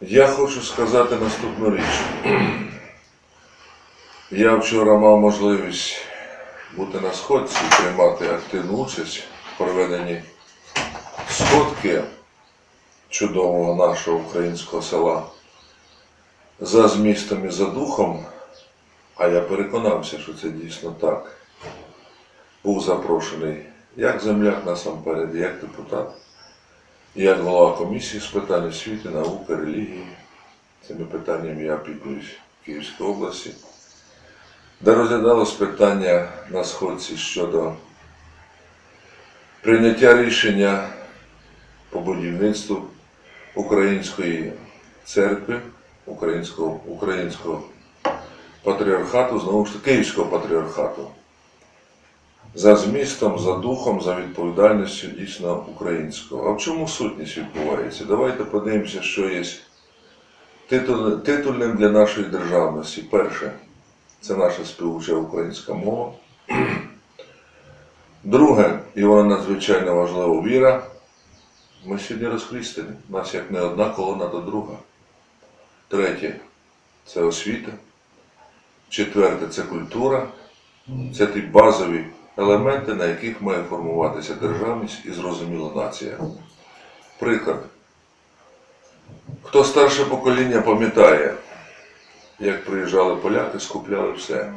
Я хочу сказати наступну річ. Я вчора мав можливість бути на сходці приймати активну участь в проведенні сходки чудового нашого українського села за змістом і за духом, а я переконався, що це дійсно так. Був запрошений як земляк насамперед, як депутат, як голова комісії з питань освіти, науки, релігії. Цими питаннями я опікуюсь в Київській області, де розглядалось питання на сходці щодо прийняття рішення по будівництву української церкви, українського, українського патріархату, знову ж таки Київського патріархату. За змістом, за духом, за відповідальністю дійсно українського. А в чому сутність відбувається? Давайте подивимося, що є титульним для нашої державності. Перше, це наша співуча українська мова. Друге, і вона надзвичайно важлива віра. Ми сьогодні розхрістені. У нас як не одна колона до друга. Третє це освіта. Четверте це культура. Це ті базові елементи, на яких має формуватися державність і зрозуміла нація. Приклад. Хто старше покоління пам'ятає, як приїжджали поляки, скупляли все.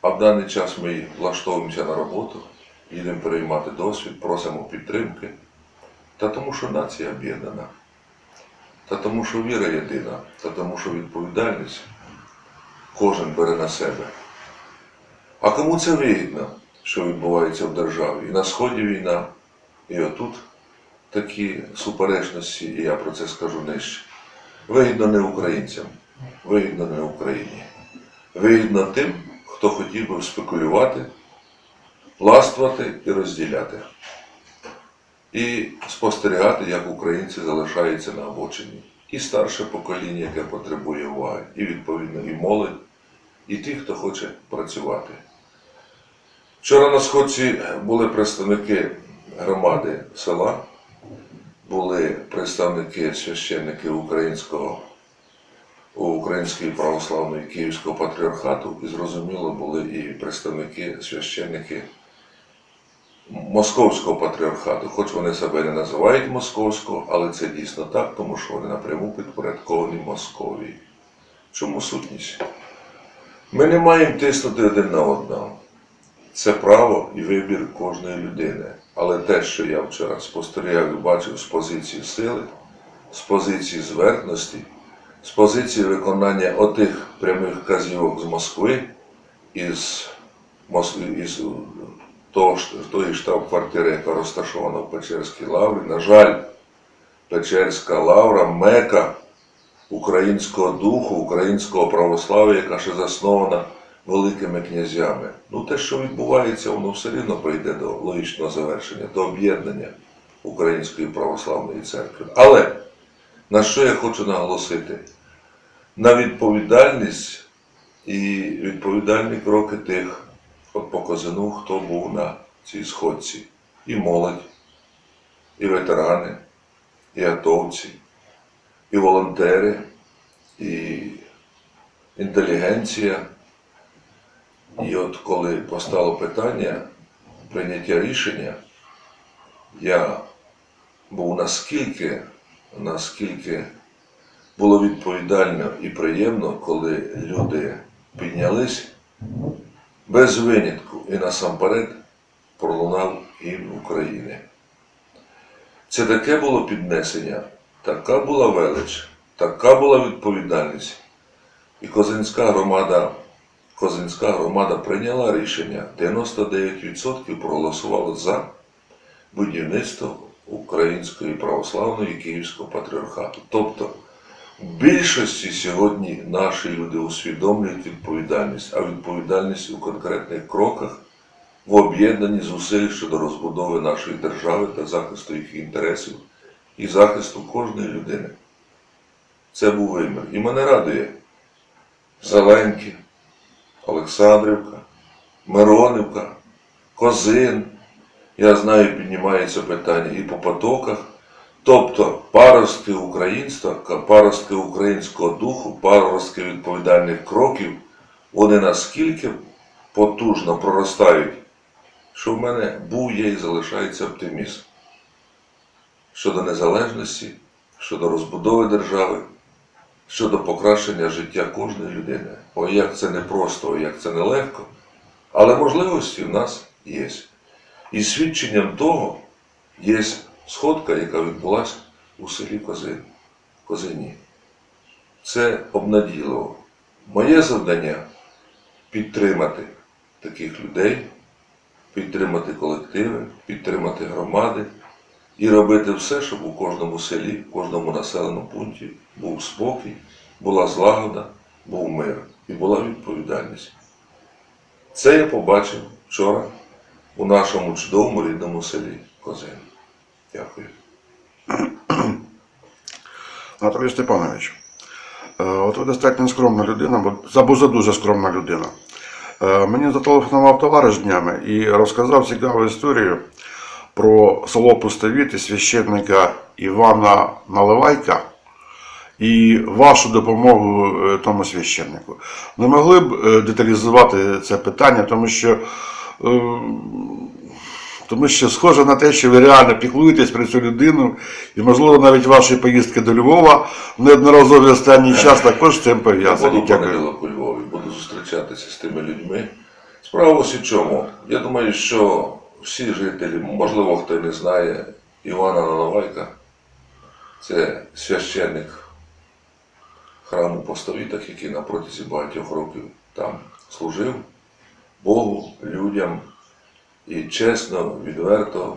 А в даний час ми влаштовуємося на роботу, їдемо переймати досвід, просимо підтримки. Та тому, що нація об'єднана, та тому, що віра єдина, та тому, що відповідальність кожен бере на себе. А кому це вигідно, що відбувається в державі? І на Сході війна, і отут такі суперечності, і я про це скажу нижче. Вигідно не українцям, вигідно не Україні. Вигідно тим, хто хотів би спекулювати, ластвувати і розділяти. І спостерігати, як українці залишаються на обочині. І старше покоління, яке потребує уваги, і відповідно і молодь, і ті, хто хоче працювати. Вчора на сходці були представники громади села, були представники священники українського, Української православної Київського патріархату, і зрозуміло були і представники священники Московського патріархату, хоч вони себе не називають московського, але це дійсно так, тому що вони напряму підпорядковані Московії. Чому сутність? Ми не маємо тиснути один на одного. Це право і вибір кожної людини. Але те, що я вчора спостерігав і бачив з позиції сили, з позиції зверхності, з позиції виконання отих прямих вказівок з Москви, із, із того, тої штаб-квартири, яка розташована в Печерській лаврі, на жаль, Печерська лавра, мека українського духу, українського православ'я, яка ще заснована великими князями. Ну, те, що відбувається, воно все рівно прийде до логічного завершення, до об'єднання Української православної церкви. Але на що я хочу наголосити? На відповідальність і відповідальні кроки тих, от по Козину, хто був на цій сходці. І молодь, і ветерани, і атовці, і волонтери, і інтелігенція. І от коли постало питання прийняття рішення, я був наскільки, наскільки було відповідально і приємно, коли люди піднялись без винятку і насамперед пролунав гімн України. Це таке було піднесення, така була велич, така була відповідальність. І Козинська громада, Козинська громада прийняла рішення, 99% проголосувало за будівництво Української православної Київського патріархату. Тобто в більшості сьогодні наші люди усвідомлюють відповідальність, а відповідальність у конкретних кроках в об'єднанні зусиль щодо розбудови нашої держави та захисту їх інтересів і захисту кожної людини. Це був вимір. І мене радує Зеленки, Олександрівка, Миронівка, Козин. Я знаю, піднімається питання і по потоках. Тобто паростки українства, паростки українського духу, паростки відповідальних кроків, вони наскільки потужно проростають, що в мене був є і залишається оптимізм щодо незалежності, щодо розбудови держави, щодо покращення життя кожної людини. О, як це непросто, о, як це нелегко, але можливості в нас є. І свідченням того є сходка, яка відбулася у селі Козин, Козині. Це обнадійливо. Моє завдання підтримати таких людей, підтримати колективи, підтримати громади і робити все, щоб у кожному селі, в кожному населеному пункті був спокій, була злагода, був мир і була відповідальність. Це я побачив вчора у нашому чудовому рідному селі Козин. Дякую. Анатолій Степанович, е, от ви достатньо скромна людина, бо або за дуже скромна людина. Е, Мені зателефонував товариш днями і розказав цікаву історію про село Пустовіт і священника Івана Наливайка і вашу допомогу е, тому священнику. Не могли б е, деталізувати це питання, тому що. е, тому що схоже на те, що ви реально піклуєтесь про цю людину, і, можливо, навіть ваші поїздки до Львова неодноразові останній час також з цим пов'язані. Дякую. у Львові, буду зустрічатися з тими людьми. Справа ось у чому. Я думаю, що всі жителі, можливо, хто не знає, Івана Наливайка, це священник храму Постовітах, який на протязі багатьох років там служив Богу, людям і чесно, відверто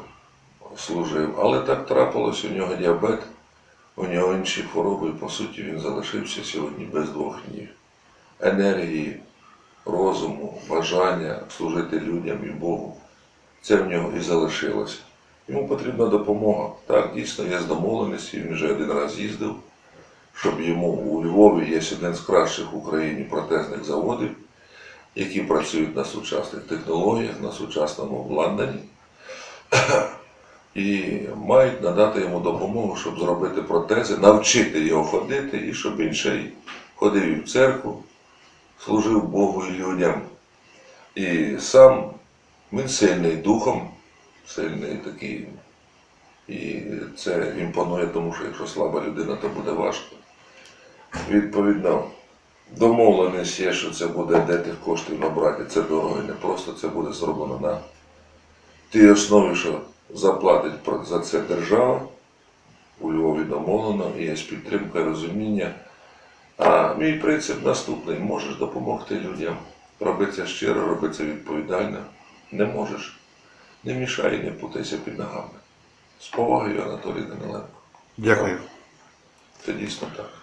служив. Але так трапилось, у нього діабет, у нього інші хвороби, і по суті він залишився сьогодні без двох ніг. Енергії, розуму, бажання служити людям і Богу. Це в нього і залишилося. Йому потрібна допомога. Так, дійсно, є домовленості, він вже один раз їздив, щоб йому у Львові є один з кращих в Україні протезних заводів, які працюють на сучасних технологіях, на сучасному обладнанні і мають надати йому допомогу, щоб зробити протези, навчити його ходити, і щоб він ще й ходив і в церкву, служив Богу і людям. І сам він сильний духом, сильний такий. І це імпонує, тому що якщо слаба людина, то буде важко. Відповідно, домовленість є, що це буде де тих коштів набрати. Це дорого і не просто це буде зроблено на тій основі, що заплатить за це держава. У Львові домовлено, є підтримка, розуміння. А мій принцип наступний: можеш допомогти людям. Роби це щиро, роби це відповідально. Не можеш. Не мішай і не путайся під ногами. З повагою Анатолій Даниленко. Дякую. Це дійсно так.